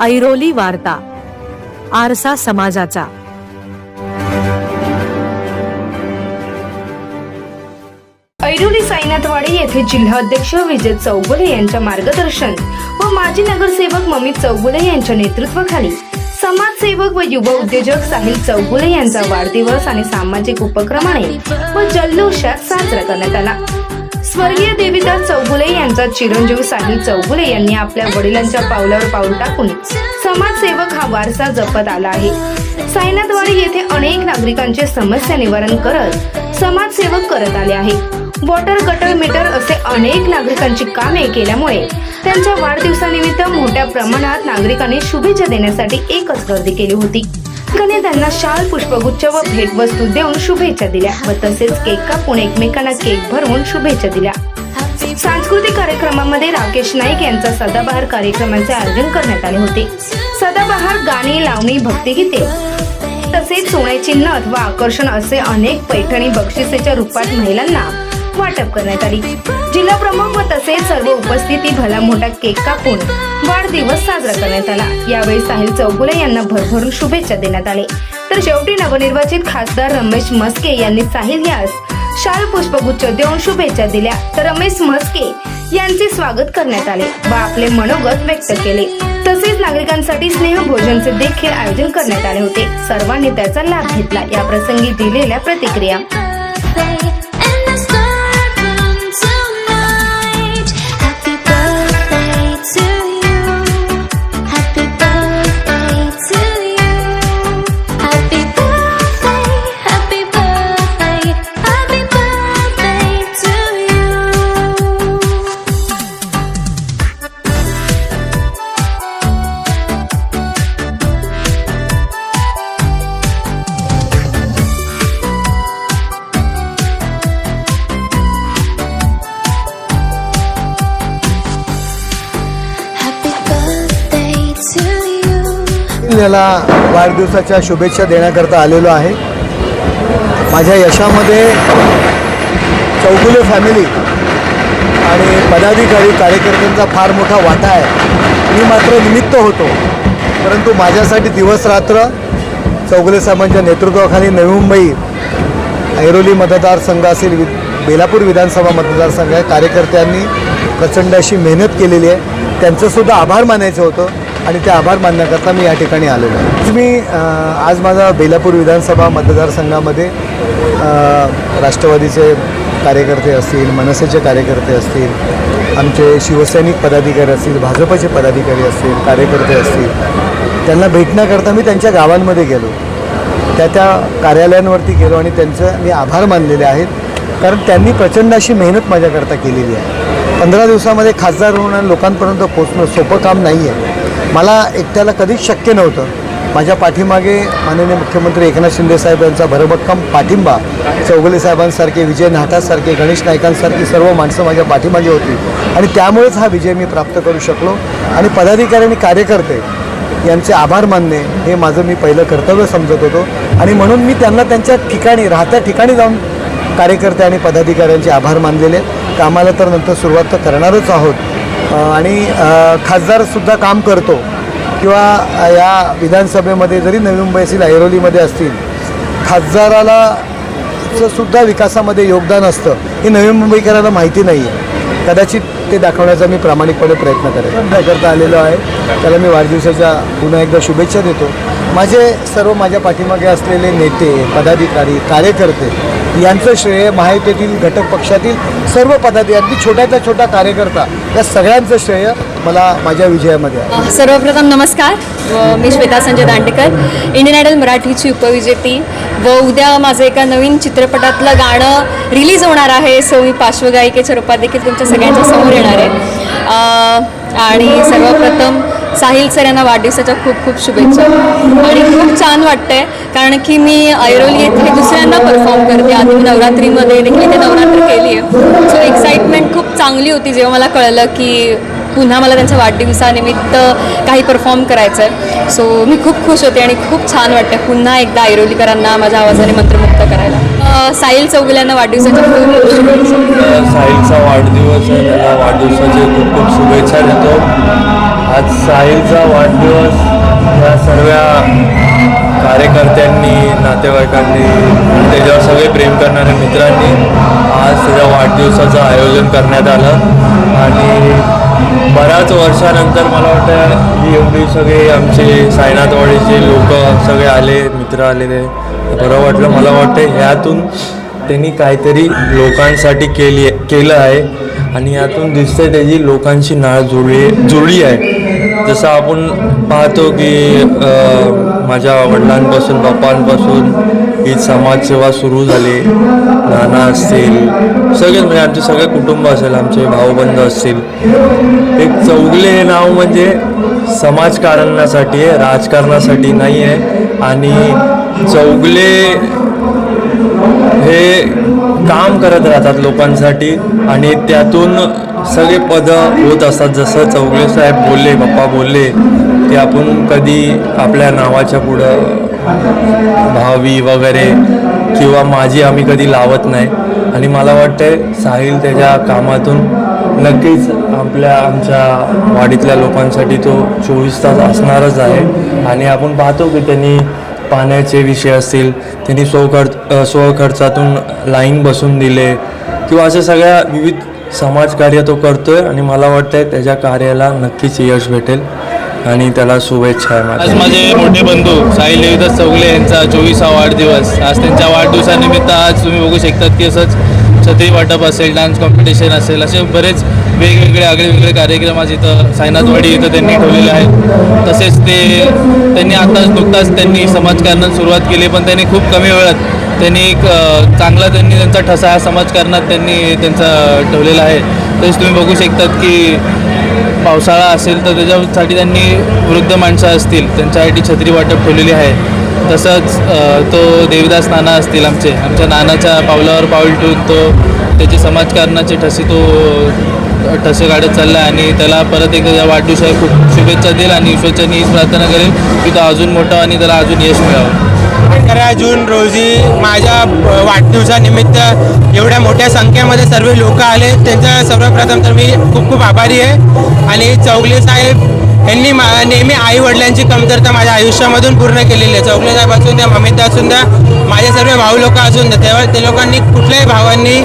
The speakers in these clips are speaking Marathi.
ऐरोली वार्ता आरसा समाजाचा. ऐरोली साईनाथवाडी येथे जिल्हाध्यक्ष विजय चौगुले यांच्या मार्गदर्शन व माजी नगरसेवक ममित चौगुले यांच्या नेतृत्वाखाली समाजसेवक व युवा उद्योजक साहिल चौगुले यांचा वाढदिवस आणि सामाजिक उपक्रमाने व जल्लोषात साजरा करण्यात आला. स्वर्गीय देवीदास चौगुले यांचा चिरंजीव साहिल चौगुले यांनी आपल्या वडिलांच्या पावलावर पाऊल टाकून समाजसेवक हा वारसा जपत आला आहे. सायनाद्वारे येथे अनेक नागरिकांचे समस्या निवारण करत समाजसेवक करत आले आहे. वॉटर गटर मीटर असे अनेक नागरिकांची कामे केल्यामुळे त्यांच्या वाढदिवसानिमित्त मोठ्या प्रमाणात नागरिकांनी शुभेच्छा देण्यासाठी एकच गर्दी केली होती. गणे त्यांना शाल पुष्पगुच्छ व भेटवस्तू देऊन शुभेच्छा दिल्या व तसेच केक कापून एकमेकांना केक भरवून शुभेच्छा दिल्या. सांस्कृतिक कार्यक्रमामध्ये राकेश नाईक यांचा सदाबहार कार्यक्रमाचे आयोजन करण्यात आले होते. सदाबहार गाणी लावणी भक्तिगीते तसेच सोन्याची चिन्ह व आकर्षण असे अनेक पैठणी बक्षिसेच्या रूपात महिलांना वाटप करण्यात आली. जिल्हा प्रमुख व तसेच सर्व उपस्थिती भला मोठा केक कापून वाढदिवस साजरा करण्यात आला. यावेळी साहिल चौगुले यांना भरभरून शुभेच्छा देण्यात आले. तर शेवटी नवनिर्वाचित खासदार रमेश मस्के यांनी साहिल यास शाल पुष्पगुच्छ देऊन शुभेच्छा दिल्या. तर रमेश मस्के यांचे स्वागत करण्यात आले व आपले मनोगत व्यक्त केले. तसेच नागरिकांसाठी स्नेह भोजनचे देखील आयोजन करण्यात आले होते. सर्वांनी त्याचा लाभ घेतला. या प्रसंगी दिलेल्या प्रतिक्रिया. मी याला वाढदिवसाच्या शुभेच्छा देण्याकरता आलेलो आहे. माझ्या यशामध्ये चौगुले फॅमिली आणि पदाधिकारी कार्यकर्त्यांचा फार मोठा वाटा आहे. मी मात्र निमित्त होतो परंतु माझ्यासाठी दिवस रात्र चौगुले साहेबांच्या नेतृत्वाखाली नवी मुंबई ऐरोली मतदारसंघ असेल वि बेलापूर विधानसभा मतदारसंघ आहे कार्यकर्त्यांनी प्रचंड अशी मेहनत केलेली आहे. त्यांचंसुद्धा आभार मानायचं होतं. आणि ते आभार मानण्याकरता मी या ठिकाणी आलेलो आहे. मी आज माझा बेलापूर विधानसभा मतदारसंघामध्ये राष्ट्रवादीचे कार्यकर्ते असतील मनसेचे कार्यकर्ते असतील आमचे शिवसैनिक पदाधिकारी असतील भाजपचे पदाधिकारी असतील कार्यकर्ते असतील त्यांना भेटण्याकरता मी त्यांच्या गावांमध्ये गेलो. त्या त्या कार्यालयांवरती गेलो आणि त्यांचं मी आभार मानलेले आहेत. कारण त्यांनी प्रचंड अशी मेहनत माझ्याकरता केलेली आहे. पंधरा दिवसामध्ये खासदार होऊन लोकांपर्यंत पोचणं सोपं काम नाही आहे मला एकट्याला कधीच शक्य नव्हतं. माझ्या पाठीमागे माननीय मुख्यमंत्री एकनाथ शिंदे साहेब यांचा भरभक्कम पाठिंबा चौगले साहेबांसारखे विजय नाहटासारखे गणेश नायकांसारखी सर्व माणसं माझ्या पाठीमागे होती. आणि त्यामुळेच हा विजय मी प्राप्त करू शकलो. आणि पदाधिकारी आणि कार्यकर्ते यांचे आभार मानणे हे माझं मी पहिलं कर्तव्य समजत होतो. आणि म्हणून मी त्यांना त्यांच्या ठिकाणी राहत्या ठिकाणी जाऊन कार्यकर्ते आणि पदाधिकाऱ्यांचे आभार मानलेले कामाला तर नंतर सुरुवात तर करणारच आहोत. आणि खासदारसुद्धा काम करतो. किंवा या विधानसभेमध्ये जरी नवी मुंबई असेल ऐरोलीमध्ये असतील खासदाराला सुद्धा विकासामध्ये योगदान असतं. हे नवी मुंबईकरांना माहिती नाही आहे कदाचित ते दाखवण्याचा मी प्रामाणिकपणे प्रयत्न करेन. करता आलेलो आहे. त्याला मी वाढदिवसाच्या पुन्हा एकदा शुभेच्छा देतो. माझे सर्व माझ्या पाठीमागे असलेले नेते पदाधिकारी कार्यकर्ते यांचं श्रेय महायुतीतील घटक पक्षातील सर्व पदाधिकारी अगदी छोट्याचा छोटा कार्यकर्ता या सगळ्यांचं श्रेय मला माझ्या विजयामध्ये सर्वप्रथम नमस्कार. मी श्वेता संजय दांडेकर इंडियन आयडल मराठीची उपविजेती. व उद्या माझं एका नवीन चित्रपटातलं गाणं रिलीज होणार आहे सो मी पार्श्वगायिकेच्या रूपात देखील तुमच्या सगळ्यांच्या समोर येणार आहे. आणि सर्वप्रथम साहिल सर यांना वाढदिवसाच्या खूप खूप शुभेच्छा. आणि खूप छान वाटतंय कारण की मी ऐरोली येथे दुसऱ्यांदा परफॉर्म करते. आधी नवरात्रीमध्ये देखील इथे नवरात्र केली आहे सो एक्साइटमेंट खूप चांगली होती जेव्हा मला कळलं की पुन्हा मला त्यांच्या वाढदिवसानिमित्त काही परफॉर्म करायचं आहे सो मी खूप खुश होते आणि खूप छान वाटतं पुन्हा एकदा ऐरोलीकरांना माझ्या आवाजाने मंत्रमुक्त करायला. साहिल चौगुल्यांना वाढदिवसाच्या खूप खूप शुभेच्छा. साहिलचा वाढदिवस आहे त्याला वाढदिवसाची खूप खूप शुभेच्छा देतो. आज साहिलचा वाढदिवस. या सर्व कार्यकर्त्यांनी नातेवाईकांनी त्याच्यावर सगळे प्रेम करणाऱ्या मित्रांनी आज त्याच्या वाढदिवसाचं आयोजन करण्यात आलं. आणि बऱ्याच वर्षानंतर मला वाटतं ही एवढी सगळे आमचे सायनाथवाडीचे लोक सगळे आले मित्र आलेले. बरं वाटलं मला वाटतं ह्यातून त्यांनी काहीतरी लोकांसाठी केली केलं आहे. आणि यातून दिसतंय त्याची लोकांची नाळ जुळली जुळली आहे. जसं आपण पाहतो की माझ्या वडिलांपासून पप्पांपासून ही समाजसेवा सुरू झाली. नाना असतील सगळेच म्हणजे आमचे सगळे कुटुंब असेल आमचे भाऊबंध असतील. एक चौगले हे नाव म्हणजे समाजकारणासाठी आहे राजकारणासाठी नाही आहे आणि चौगले हे काम करत राहतात लोकांसाठी आणि त्यातून सगळे पदं होत असतात. जसं चौगले साहेब बोलले पप्पा बोलले की आपण कधी आपल्या नावाच्या पुढं भावी वगैरे किंवा माझी आम्ही कधी लावत नाही. आणि मला वाटतंय साहिल त्याच्या कामातून नक्कीच आपल्या आमच्या वाडीतल्या लोकांसाठी तो चोवीस तास असणारच आहे. आणि आपण पाहतो की त्यांनी पाण्याचे विषय असतील त्यांनी स्वखर्च स्वखर्चातून लाईन बसून दिले किंवा अशा सगळ्या विविध समाजकार्य तो करतो आहे आणि मला वाटतंय त्याच्या कार्याला नक्कीच यश भेटेल. आणि त्याला शुभेच्छा आहे आज माझे मोठे बंधू साई लेविदास चौगले यांचा चोवीसा वाढदिवस. आज त्यांच्या वाढदिवसानिमित्त आज तुम्ही बघू शकतात की असंच छत्री वाटप असेल डान्स कॉम्पिटिशन असेल असे बरेच वेगवेगळे आगळे वेगळे कार्यक्रम आज इथं सायनाथवाडी इथं त्यांनी ठेवलेले आहेत. तसेच ते त्यांनी आताच नुकताच त्यांनी समाजकारणात सुरुवात केली पण त्यांनी खूप कमी वेळात त्यांनी एक चांगला त्यांनी त्यांचा ठसा हा समाजकारणात त्यांनी त्यांचा ठेवलेला आहे. तसेच तुम्ही बघू शकतात की पावसाळा असेल तर त्याच्यासाठी त्यांनी वृद्ध माणसं असतील त्यांच्यासाठी छत्री वाटप ठेवलेली आहे. तसंच तो देवीदास नाना असतील आमचे आमच्या नानाच्या पावलावर पाऊल ठेवून तो त्याचे समाजकारणाचे ठसे तो ठसे काढत चालला आणि त्याला परत एकदा या खूप शुभेच्छा देईल आणि ईश्वरच्यानी हीच प्रार्थना करेल की तो अजून मोठा आणि त्याला अजून यश मिळावं. अकरा जून रोजी माझ्या वाढदिवसानिमित्त एवढ्या मोठ्या संख्येमध्ये सर्व लोक आले. त्यांचा सर्वप्रथम तर मी खूप खूप आभारी आहे. आणि चौगले साहेब यांनी मा नेहमी आई वडिलांची कमतरता माझ्या आयुष्यामधून पूर्ण केलेली आहे. चौगले साहेब असून द्या ममिता असून द्या माझे सर्व भाऊ लोक असून द्या. तेव्हा ते लोकांनी कुठल्याही भावांनी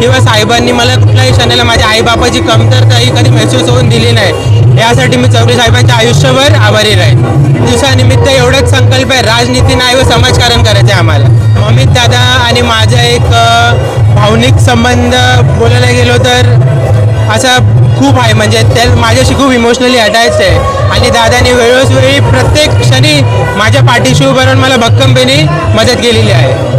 किंवा साहेबांनी मला कुठल्याही क्षणाला माझ्या आईबापाची कमतरता ही कधी महसूस होऊन दिली नाही. यासाठी मी चौगले साहेबांच्या आयुष्यभर आभारी राहील दिवसानिमित्त एवढंच संकल्प आहे राजनीती नाही व समाजकारण करायचं आहे आम्हाला. अमित दादा आणि माझा एक भावनिक संबंध बोलायला गेलो तर असा खूप आहे. म्हणजे त्या माझ्याशी खूप इमोशनली अटॅच आहे. आणि दादाने वेळोवेळी प्रत्येक क्षणी माझ्या पाठीशी उभारून मला भक्कमपणे मदत केलेली आहे.